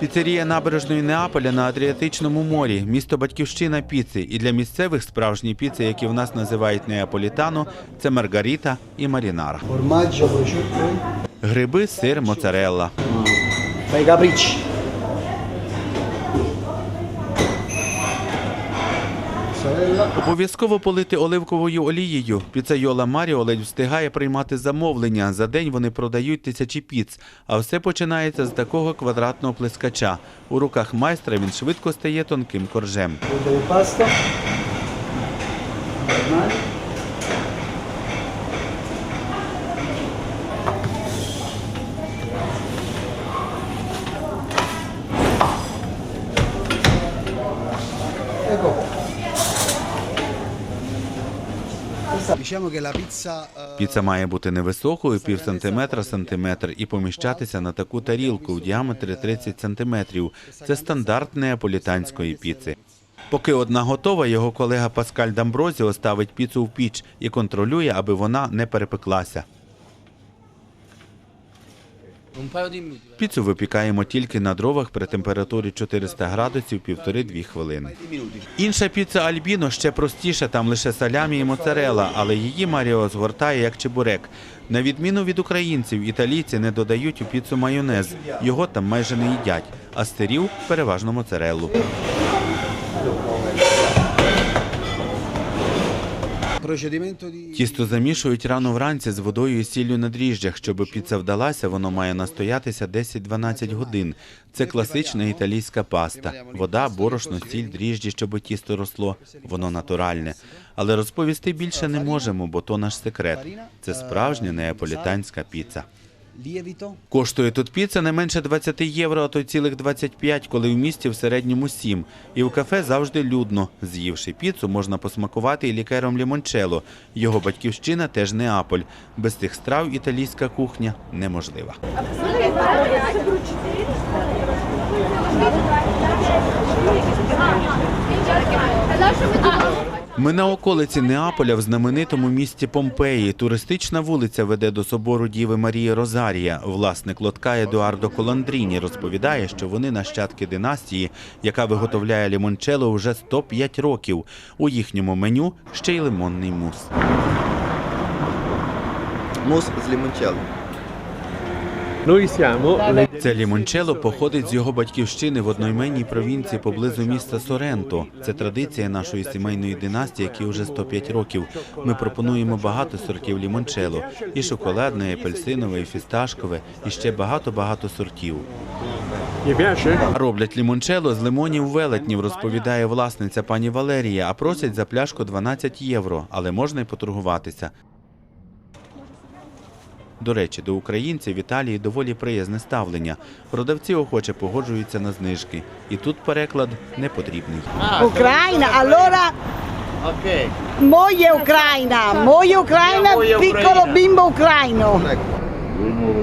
Піцерія набережної Неаполя на Адріатичному морі, місто батьківщина піци. І для місцевих справжні піци, які в нас називають неаполітано, це маргаріта і марінара. Гриби, сир, моцарелла. Обов'язково полити оливковою олією. Піцайола Маріо ледь встигає приймати замовлення. За день вони продають тисячі піц. А все починається з такого квадратного плескача. У руках майстра він швидко стає тонким коржем. Ecco Піца має бути невисокою, пів сантиметра сантиметр, і поміщатися на таку тарілку в діаметрі 30 сантиметрів. Це стандарт неаполітанської піци. Поки одна готова, його колега Паскаль Дамброзіо ставить піцу в піч і контролює, аби вона не перепеклася. Піцу випікаємо тільки на дровах при температурі 400 градусів півтори-дві хвилини. Інша піца Альбіно ще простіша, там лише салямі і моцарела, але її Маріо згортає як чебурек. На відміну від українців, італійці не додають у піцу майонез. Його там майже не їдять, а сирів переважно моцареллу. Тісто замішують рано вранці з водою і сіллю на дріжджах. Щоб піца вдалася, воно має настоятися 10-12 годин. Це класична італійська паста. Вода, борошно, сіль, дріжджі, щоб тісто росло. Воно натуральне. Але розповісти більше не можемо, бо то наш секрет. Це справжня неаполітанська піца. Коштує тут піца не менше 20 євро, а то й цілих 25, коли в місті в середньому 7. І в кафе завжди людно. З'ївши піцу, можна посмакувати і лікером лімончело. Його батьківщина теж Неаполь. Без цих страв італійська кухня неможлива. Ми на околиці Неаполя в знаменитому місті Помпеї. Туристична вулиця веде до собору Діви Марії Розарія. Власник лотка Едуардо Коландріні розповідає, що вони нащадки династії, яка виготовляє лімончело вже 105 років. У їхньому меню ще й лимонний мус. Мус з лімончелло. Це лімончело походить з його батьківщини в одноіменній провінції поблизу міста Соренто. Це традиція нашої сімейної династії, які вже 105 років. Ми пропонуємо багато сортів лімончело. І шоколадне, і апельсинове, і фісташкове, і ще багато-багато сортів. Роблять лімончело з лимонів велетнів, розповідає власниця пані Валерія, а просять за пляшку 12 євро, але можна й поторгуватися. До речі, до українців в Італії доволі приязне ставлення. Продавці охоче погоджуються на знижки. І тут переклад не потрібний. Україна, allora моє Україна, моє Україна, ucraina, бімбо moglie